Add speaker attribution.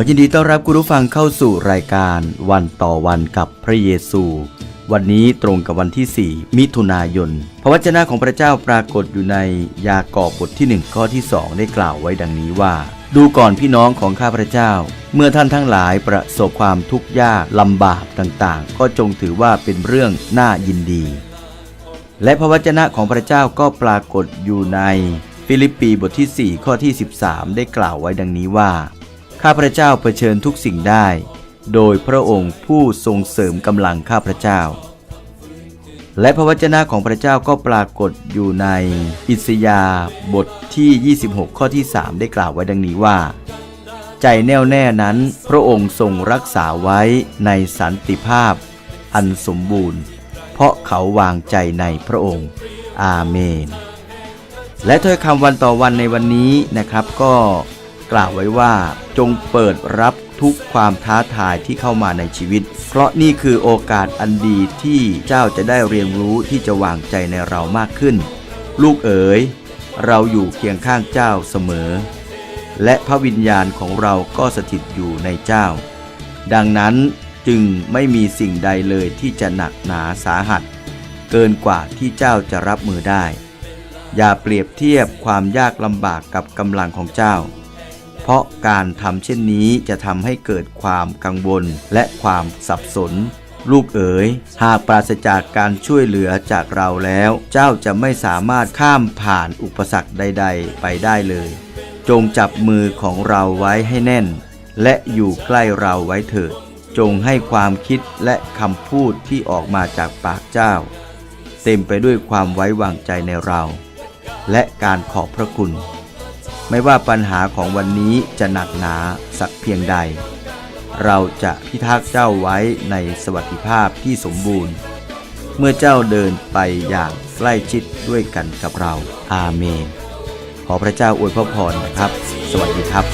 Speaker 1: ขอยินดีต้อนรับคุณผู้ฟังเข้าสู่รายการวันต่อวันกับพระเยซู วันนี้ตรงกับวันที่ 4 มิถุนายน พระวจนะของพระเจ้าปรากฏอยู่ในยากอบบทที่ 1 ข้อที่ 2 ได้กล่าวไว้ดังนี้ว่า ดูก่อนพี่น้องของข้าพระเจ้า เมื่อท่านทั้งหลายประสบความทุกข์ยากลำบากต่างๆ ก็จงถือว่าเป็นเรื่องน่ายินดี และพระวจนะของพระเจ้าก็ปรากฏอยู่ในฟิลิปปีบทที่ 4 ข้อที่ 13 ได้กล่าวไว้ดังนี้ว่า ข้าพระเจ้าเผชิญทุกสิ่งได้ โดยพระองค์ผู้ทรงเสริมกำลังข้าพระเจ้า และพระวจนะของพระเจ้าก็ปรากฏอยู่ในอิสยาบทที่ 26 ข้อที่ 3 ได้กล่าวไว้ดังนี้ว่า ใจแน่วแน่นั้น พระองค์ทรงรักษาไว้ในสันติภาพ อันสมบูรณ์ เพราะเขาวางใจในพระองค์ อาเมน และถ้อยคำวันต่อวันในวันนี้นะครับก็ กล่าวไว้ว่า จงเปิดรับทุกความท้าทายที่เข้ามาในชีวิต เพราะนี่คือโอกาสอันดีที่เจ้าจะได้เรียนรู้ที่จะวางใจในเรามากขึ้น ลูกเอ๋ย เราอยู่เคียงข้างเจ้าเสมอ และพระวิญญาณของเราก็สถิตอยู่ในเจ้า ดังนั้นจึงไม่มีสิ่งใดเลยที่จะหนักหนาสาหัส เกินกว่าที่เจ้าจะรับมือได้ อย่าเปรียบเทียบความยากลำบากกับกำลังของเจ้า เพราะการทำเช่นนี้จะทำให้เกิดความกังวลและความสับสน ลูกเอ๋ย หากปราศจากการช่วยเหลือจากเราแล้ว เจ้าจะไม่สามารถข้ามผ่านอุปสรรคใด ๆ ไปได้เลย จงจับมือของเราไว้ให้แน่น และอยู่ใกล้เราไว้เถิด จงให้ความคิดและคำพูดที่ออกมาจากปากเจ้า เต็มไปด้วยความไว้วางใจในเรา และการขอบพระคุณ ไม่ว่าปัญหาของวันนี้จะหนักหนาสักเพียงใด เราจะพิทักษ์เจ้าไว้ในสวัสดิภาพที่สมบูรณ์ เมื่อเจ้าเดินไปอย่างใกล้ชิดด้วยกันกับเรา อาเมน ขอพระเจ้าอวยพระพรนะครับ สวัสดีครับ